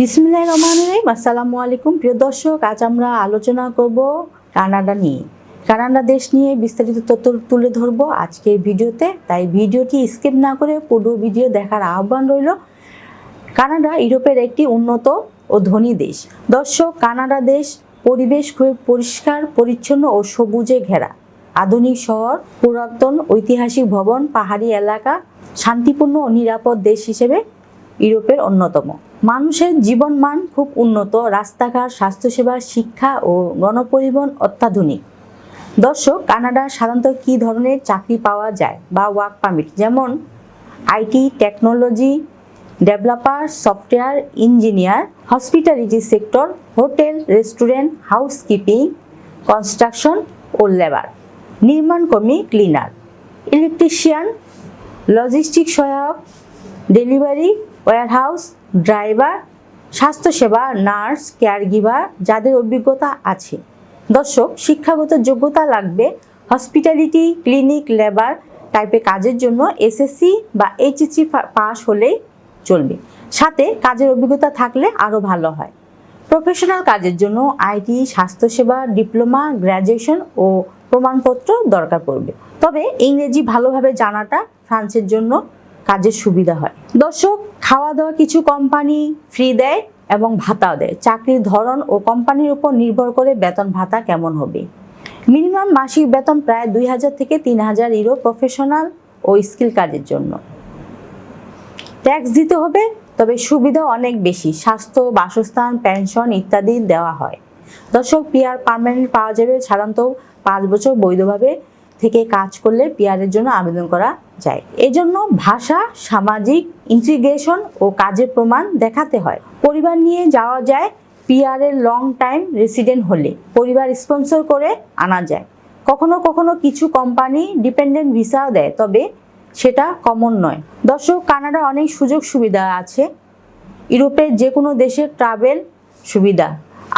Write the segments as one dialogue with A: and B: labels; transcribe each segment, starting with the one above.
A: বিসমিল্লাহির রহমানির রহিম। আসসালামু আলাইকুম প্রিয় দর্শক, আজ আমরা আলোচনা করব কানাডা নিয়ে। কানাডা দেশ নিয়ে বিস্তারিত তথ্য তুলে ধরবো আজকের ভিডিওতে। তাই ভিডিওটি স্কিপ না করে পুরো ভিডিও দেখার আহ্বান রইল। কানাডা ইউরোপের একটি উন্নত ও ধনী দেশ। দর্শক, কানাডা দেশ পরিবেশ খুবই পরিষ্কার, পরিচ্ছন্ন ও সবুজে ঘেরা। আধুনিক শহর, পুরাতন ঐতিহাসিক ভবন, পাহাড়ি এলাকা, শান্তিপূর্ণ ও নিরাপদ দেশ হিসেবে ইউরোপের অন্যতম। মানুষের জীবনমান খুব উন্নত, রাস্তাঘাট, স্বাস্থ্যসেবা, শিক্ষা ও গণপরিবহন অত্যাধুনিক। দর্শক কানাডা সাধারণত কী ধরনের চাকরি পাওয়া যায় বা ওয়ার্ক পারমিট যেমন IT technology developer software engineer hospitality sector hotel restaurant housekeeping construction O labour নির্মাণ কর্মী ক্লিনার ইলেকট্রিশিয়ান লজিস্টিক সহায়ক ডেলিভারি ওয়্যারহাউস ড্রাইভার, স্বাস্থ্যসেবা, নার্স, কেয়ারগিভার যাদের অভিজ্ঞতা আছে। দর্শক, শিক্ষাগত যোগ্যতা লাগবে হসপিটালিটি, ক্লিনিক, লেবার টাইপের কাজের জন্য এসএসসি বা এইচএসসি পাস হলেই চলবে। সাথে কাজের অভিজ্ঞতা থাকলে আরও ভালো হয়। প্রফেশনাল কাজের জন্য আইটি স্বাস্থ্যসেবা, ডিপ্লোমা, গ্র্যাজুয়েশন ও প্রমাণপত্র দরকার পড়বে। তবে ইংরেজি ভালোভাবে জানাটা ফ্রান্সের জন্য কাজের সুবিধা হয়। দর্শক খাওয়া দাওয়া কিছু কোম্পানি ফ্রি দেয় এবং ভাতাও দেয়। চাকরির ধরন ও কোম্পানির উপর নির্ভর করে বেতন ভাতা কেমন হবে। মিনিমাম মাসিক বেতন প্রায় দুই হাজার থেকে তিন হাজার ইউরো প্রফেশনাল ও স্কিল কাজের জন্য। ট্যাক্স দিতে হবে, তবে সুবিধা অনেক বেশি। স্বাস্থ্য, বাসস্থান পেনশন ইত্যাদি দেওয়া হয়। দর্শক পিআর পারমানেন্ট পাওয়া যাবে। সাধারণত পাঁচ বছর বৈধভাবে থেকে কাজ করলে পিয়ারের জন্য আবেদন করা যায়। এজন্য ভাষা, সামাজিক ইন্টিগ্রেশন ও কাজের প্রমাণ দেখাতে হয়। পরিবার নিয়ে যাওয়া যায় পিয়ারের লং টাইম রেসিডেন্ট হলে। পরিবার স্পন্সর করে আনা যায়। কখনো কখনো কিছু কোম্পানি ডিপেন্ডেন্ট ভিসাও দেয়, তবে সেটা কমন নয়। দর্শক, কানাডা অনেক সুযোগ সুবিধা আছে। ইউরোপের যে কোনো দেশের ট্রাভেল সুবিধা।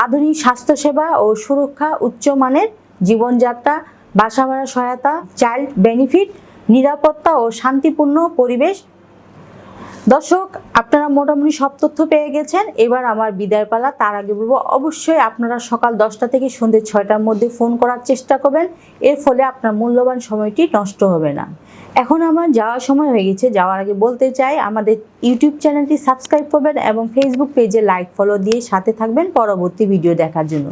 A: আধুনিক স্বাস্থ্যসেবা ও সুরক্ষা উচ্চমানের জীবনযাত্রা বাসা ভাড়া সহায়তা চাইল্ড বেনিফিট নিরাপত্তা ও শান্তিপূর্ণ পরিবেশ। দর্শক, আপনারা মোটামুটি সব তথ্য পেয়ে গেছেন। এবার আমার বিদায় পালা। তার আগে বলব, অবশ্যই আপনারা সকাল দশটা থেকে সন্ধ্যে ছয়টার মধ্যে ফোন করার চেষ্টা করবেন। এর ফলে আপনার মূল্যবান সময়টি নষ্ট হবে না। এখন আমার যাওয়ার সময় হয়ে গেছে। যাওয়ার আগে বলতে চাই, আমাদের ইউটিউব চ্যানেলটি সাবস্ক্রাইব করবেন এবং ফেসবুক পেজে লাইক ফলো দিয়ে সাথে থাকবেন পরবর্তী ভিডিও দেখার জন্য।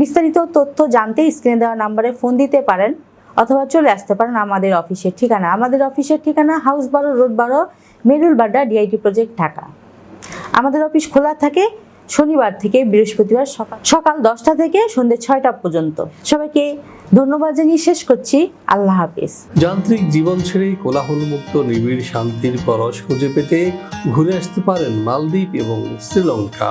A: বিস্তারিত তথ্য জানতে স্ক্রিনে দেওয়া নাম্বারে ফোন দিতে পারেন অথবা চলে আসতে পারেন আমাদের অফিসের ঠিকানা। আমাদের অফিসের ঠিকানা হাউস বারো রোড বারো মেরুল বাড্ডা ডিআইটি প্রজেক্ট ঢাকা। আমাদের অফিস খোলা থাকে শনিবার থেকে বৃহস্পতিবার সকাল সকাল দশটা থেকে সন্ধ্যে ছয়টা পর্যন্ত। সবাইকে ধন্যবাদ জানিয়ে শেষ করছি। আল্লাহ হাফিজ।
B: যান্ত্রিক জীবন ছেড়ে কোলাহলমুক্ত, নিবিড় শান্তির পরশ খুঁজে পেতে ঘুরে আসতে পারেন মালদ্বীপ এবং শ্রীলঙ্কা।